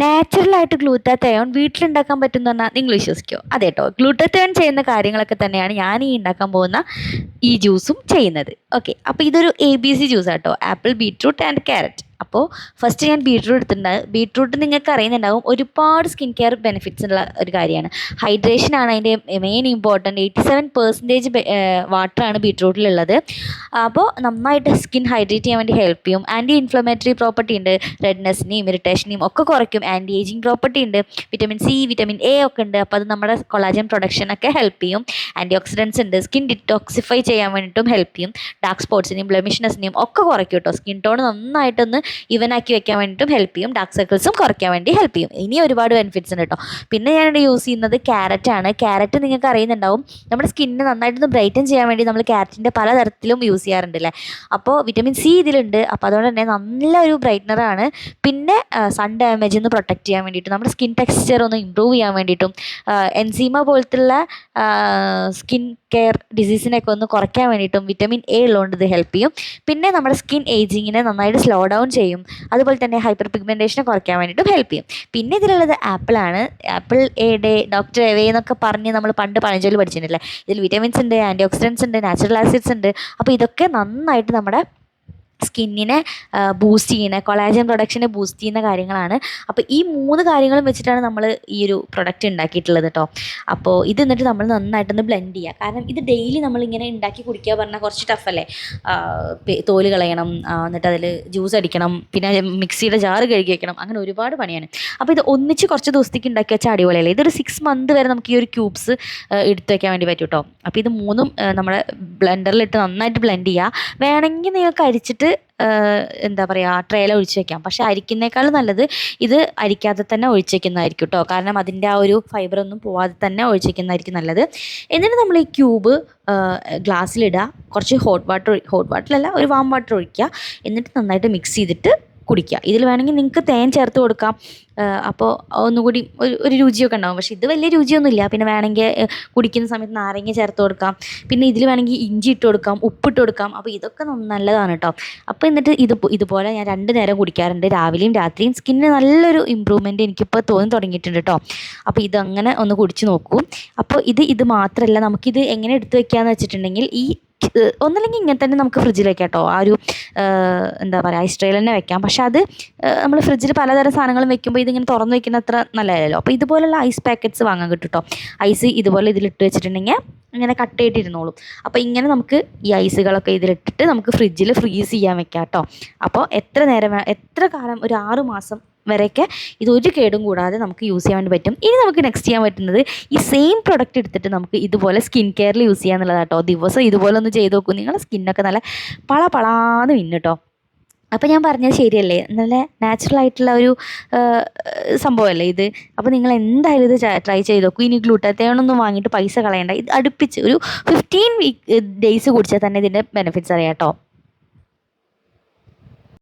നാച്ചുറലായിട്ട് ഗ്ലൂട്ടാത്തയോൺ വീട്ടിലുണ്ടാക്കാൻ പറ്റുമെന്ന് പറഞ്ഞാൽ നിങ്ങൾ വിശ്വസിക്കുമോ അതെ ഗ്ലൂട്ടത്തയോൺ ഗ്ലൂട്ടാത്തയോൺ ചെയ്യുന്ന കാര്യങ്ങളൊക്കെ തന്നെയാണ് ഞാൻ ഈ ഉണ്ടാക്കാൻ പോകുന്ന ഈ ജ്യൂസും ചെയ്യുന്നത്. ഓക്കെ അപ്പോൾ ഇതൊരു എ ബി സി ജ്യൂസ് ആട്ടോ. ആപ്പിൾ ബീട്രൂട്ട് ആൻഡ് ക്യാരറ്റ് അപ്പോൾ ഫസ്റ്റ് ഞാൻ ബീട്രൂട്ട് എടുത്തിട്ടുണ്ട്. ബീട്രൂട്ട് നിങ്ങൾക്ക് അറിയുന്നുണ്ടാവും ഒരുപാട് സ്കിൻ കെയർ ബെനിഫിറ്റ്സ് ഉള്ള ഒരു കാര്യമാണ്. ഹൈഡ്രേഷൻ ആണ് അതിന്റെ main important eighty seven percentage വാട്ടറാണ് ബീട്രൂട്ടിലുള്ളത് അപ്പോൾ നന്നായിട്ട് സ്കിൻ ഹൈഡ്രേറ്റ് ചെയ്യാൻ വേണ്ടി ഹെൽപ്പ് ചെയ്യും. ആന്റി ഇൻഫ്ലമേറ്ററി പ്രോപ്പർട്ടി ഉണ്ട് റെഡ്നെസ്സിനെയും ഇറിറ്റേഷനെയും ഒക്കെ കുറയ്ക്കും. ആന്റി ഏജിങ് പ്രോപ്പർട്ടി ഉണ്ട്. വിറ്റമിൻ സി വിറ്റമിൻ എ ഒക്കെ ഉണ്ട്. അപ്പോൾ അത് നമ്മുടെ കൊളാജൻ പ്രൊഡക്ഷനൊക്കെ ഹെൽപ്പ് ചെയ്യും. ആന്റി ഓക്സിഡൻസ് ഉണ്ട്. സ്കിൻ ഡിറ്റോക്സിഫൈ ചെയ്യാൻ വേണ്ടിയിട്ടും ഹെൽപ്പ് ചെയ്യും. ഡാർക്ക് സ്പോട്സിനെയും ബ്ലെമിഷ്നെസ്സിനെയും ഒക്കെ കുറയ്ക്കും കേട്ടോ സ്കിൻ ടോൺ നന്നായിട്ടൊന്ന് ഇവനാക്കി വെക്കാൻ വേണ്ടിയിട്ടും ഹെൽപ്പ് ചെയ്യും. ഡാർക്ക് സർക്കിൾസും കുറയ്ക്കാൻ വേണ്ടി ഹെൽപ്പ് ചെയ്യും. ഇനി ഒരുപാട് ബെനിഫിറ്റ്സ് ഉണ്ട് കേട്ടോ പിന്നെ ഞാനിവിടെ യൂസ് ചെയ്യുന്നത് ക്യാരറ്റ് ആണ്. ക്യാരറ്റ് നിങ്ങൾക്ക് അറിയുന്നുണ്ടാവും. നമ്മുടെ സ്കിന്നിന് നന്നായിട്ടൊന്ന് ബ്രൈറ്റൻ ചെയ്യാൻ വേണ്ടി നമ്മൾ ക്യാരറ്റിന്റെ പലതരത്തിലും യൂസ് ചെയ്യാറുണ്ട് അല്ലേ അപ്പോൾ വിറ്റമിൻ സി ഇതിലുണ്ട്. അപ്പോൾ അതുകൊണ്ട് തന്നെ നല്ലൊരു ബ്രൈറ്റ്നറാണ് പിന്നെ സൺ ഡാമേജിൽ നിന്ന് പ്രൊട്ടക്റ്റ് ചെയ്യാൻ വേണ്ടിയിട്ടും നമ്മുടെ സ്കിൻ ടെക്സ്ചർ ഒന്ന് ഇമ്പ്രൂവ് ചെയ്യാൻ വേണ്ടിയിട്ടും എൻസീമ പോലത്തുള്ള സ്കിൻ കെയർ ഡിസീസിനെയൊക്കെ ഒന്ന് കുറയ്ക്കാൻ വേണ്ടിയിട്ടും വിറ്റമിൻ എ ഉള്ളതുകൊണ്ട് ഇത് ഹെൽപ്പ് ചെയ്യും. പിന്നെ നമ്മുടെ സ്കിൻ ഏജിങ്ങിനെ നന്നായിട്ട് സ്ലോ ഡൗൺ ചെയ്യും. അതുപോലെ തന്നെ ഹൈപ്പർ പിഗ്മെന്റേഷനെ കുറയ്ക്കാൻ വേണ്ടിയിട്ടും ഹെൽപ്പ് ചെയ്യും. പിന്നെ ഇതിലുള്ളത് ആപ്പിളാണ് apple a day doctor away എന്നൊക്കെ പറഞ്ഞ് നമ്മൾ പണ്ട് പഴഞ്ചൊല്ലി പഠിച്ചിട്ടുണ്ടല്ലേ ഇതിൽ വിറ്റമിൻസ് ഉണ്ട് ആന്റി ഓക്സിഡൻസ് ഉണ്ട് നാച്ചുറൽ ആസിഡ്സ് ഉണ്ട്. അപ്പോൾ ഇതൊക്കെ നന്നായിട്ട് നമ്മുടെ സ്കിന്നിനെ ബൂസ്റ്റ് ചെയ്യുന്ന കൊളാജൻ പ്രൊഡക്ഷനെ ബൂസ്റ്റ് ചെയ്യുന്ന കാര്യങ്ങളാണ്. അപ്പോൾ ഈ മൂന്ന് കാര്യങ്ങളും വെച്ചിട്ടാണ് നമ്മൾ ഈ ഒരു പ്രൊഡക്റ്റ് ഉണ്ടാക്കിയിട്ടുള്ളത് കേട്ടോ അപ്പോൾ ഇത് എന്നിട്ട് നമ്മൾ നന്നായിട്ടൊന്ന് ബ്ലെൻഡ് ചെയ്യുക കാരണം ഇത് ഡെയിലി നമ്മളിങ്ങനെ ഉണ്ടാക്കി കുടിക്കുക പറഞ്ഞാൽ കുറച്ച് ടഫല്ലേ തോൽ കളയണം എന്നിട്ട് അതിൽ ജ്യൂസ് അടിക്കണം പിന്നെ മിക്സിയുടെ ജാറ് കഴുകി വയ്ക്കണം അങ്ങനെ ഒരുപാട് പണിയാണ്. അപ്പോൾ ഇത് ഒന്നിച്ച് കുറച്ച് ദിവസത്തേക്ക് ഉണ്ടാക്കി വെച്ചാൽ അടിപൊളിയല്ലേ? ഇതൊരു സിക്സ് മന്ത് വരെ നമുക്ക് ഈ ഒരു ക്യൂബ്സ് എടുത്തു വയ്ക്കാൻ വേണ്ടി പറ്റും കേട്ടോ അപ്പോൾ ഇത് മൂന്നും നമ്മുടെ ബ്ലെൻഡറിലിട്ട് നന്നായിട്ട് ബ്ലെൻഡ് ചെയ്യുക വേണമെങ്കിൽ നിങ്ങൾക്ക് അരിച്ചിട്ട് എന്താ പറയുക ട്രേല ഒഴിച്ച് വെക്കാം. പക്ഷെ അരിക്കുന്നേക്കാളും നല്ലത് ഇത് അരിക്കാതെ തന്നെ ഒഴിച്ച് വെക്കുന്നതായിരിക്കും കേട്ടോ കാരണം അതിന്റെ ആ ഒരു ഫൈബർ ഒന്നും പോവാതെ തന്നെ ഒഴിച്ച് വെക്കുന്നതായിരിക്കും നല്ലത്. എന്നിട്ട് നമ്മൾ ഈ ക്യൂബ് ഗ്ലാസ്സിലിടുക കുറച്ച് ഹോട്ട് വാട്ടർ ഹോട്ട് വാട്ടറല്ല ഒരു വാം വാട്ടർ ഒഴിക്കുക. എന്നിട്ട് നന്നായിട്ട് മിക്സ് ചെയ്തിട്ട് കുടിക്കുക. ഇതിൽ വേണമെങ്കിൽ നിങ്ങൾക്ക് തേൻ ചേർത്ത് കൊടുക്കാം. അപ്പോൾ ഒന്നുകൂടി ഒരു ഒരു രുചിയൊക്കെ ഉണ്ടാവും. പക്ഷേ ഇത് വലിയ രുചിയൊന്നുമില്ല. പിന്നെ വേണമെങ്കിൽ കുടിക്കുന്ന സമയത്ത് നാരങ്ങ ചേർത്ത് കൊടുക്കാം. പിന്നെ ഇതിൽ വേണമെങ്കിൽ ഇഞ്ചി ഇട്ട് കൊടുക്കാം ഉപ്പിട്ട് കൊടുക്കാം. അപ്പോൾ ഇതൊക്കെ നല്ലതാണ് കേട്ടോ. അപ്പോൾ എന്നിട്ട് ഇത് ഇതുപോലെ ഞാൻ രണ്ട് നേരം കുടിക്കാറുണ്ട്. രാവിലെയും രാത്രിയും സ്കിന്നിന് നല്ലൊരു ഇമ്പ്രൂവ്മെന്റ് എനിക്കിപ്പോൾ തോന്നി തുടങ്ങിയിട്ടുണ്ട് കേട്ടോ. അപ്പോൾ ഇതങ്ങനെ ഒന്ന് കുടിച്ച് നോക്കൂ. അപ്പോൾ ഇത് ഇത് മാത്രമല്ല നമുക്കിത് എങ്ങനെ എടുത്ത് വെക്കാമെന്ന് വെച്ചിട്ടുണ്ടെങ്കിൽ ഈ ഒന്നല്ലെങ്കിൽ ഇങ്ങനെ തന്നെ നമുക്ക് ഫ്രിഡ്ജിൽ വെക്കാം കേട്ടോ. ആ ഒരു എന്താ പറയുക ഐസ് ട്രേയിൽ തന്നെ വെക്കാം. പക്ഷെ അത് നമ്മൾ ഫ്രിഡ്ജിൽ പലതരം സാധനങ്ങളും വെക്കുമ്പോൾ ഇതിങ്ങനെ തുറന്ന് വെക്കുന്ന അത്ര നല്ലതല്ലോ അപ്പോൾ ഇതുപോലുള്ള ഐസ് പാക്കറ്റ്സ് വാങ്ങാൻ കിട്ടും കേട്ടോ ഐസ് ഇതുപോലെ ഇതിലിട്ട് വെച്ചിട്ടുണ്ടെങ്കിൽ ഇങ്ങനെ കട്ട് ചെയ്തിരുന്നോളും അപ്പോൾ ഇങ്ങനെ നമുക്ക് ഈ ഐസുകളൊക്കെ ഇതിലിട്ടിട്ട് നമുക്ക് ഫ്രിഡ്ജിൽ ഫ്രീസ് ചെയ്യാൻ വെക്കാം കേട്ടോ അപ്പോൾ എത്ര നേരം എത്ര കാലം ഒരു ആറ് മാസം വരെയൊക്കെ ഇത് ഒരു കേടും കൂടാതെ നമുക്ക് യൂസ് ചെയ്യാൻ വേണ്ടി പറ്റും. ഇനി നമുക്ക് നെക്സ്റ്റ് ചെയ്യാൻ പറ്റുന്നത് ഈ സെയിം പ്രൊഡക്റ്റ് എടുത്തിട്ട് നമുക്ക് ഇതുപോലെ സ്കിൻ കെയറിൽ യൂസ് ചെയ്യാന്നുള്ളതാണ് കേട്ടോ ദിവസം ഇതുപോലെ ഒന്ന് ചെയ്ത് നോക്കൂ. നിങ്ങളുടെ സ്കിന്നൊക്കെ നല്ല പള പളാന്ന് മിന്നും കേട്ടോ അപ്പോൾ ഞാൻ പറഞ്ഞത് ശരിയല്ലേ? നല്ല നാച്ചുറൽ ആയിട്ടുള്ള ഒരു സംഭവമല്ലേ ഇത്? അപ്പോൾ നിങ്ങൾ എന്തായാലും ഇത് ട്രൈ ചെയ്ത് നോക്കൂ. ഇനി ഗ്ലൂട്ടത്തേണൊന്നും വാങ്ങിയിട്ട് പൈസ കളയണ്ട. ഇത് അടുപ്പിച്ച് ഒരു ഫിഫ്റ്റീൻ വീക്ക് ഡേയ്സ് കുടിച്ചാൽ തന്നെ ഇതിന്റെ ബെനിഫിറ്റ്സ് അറിയാം കേട്ടോ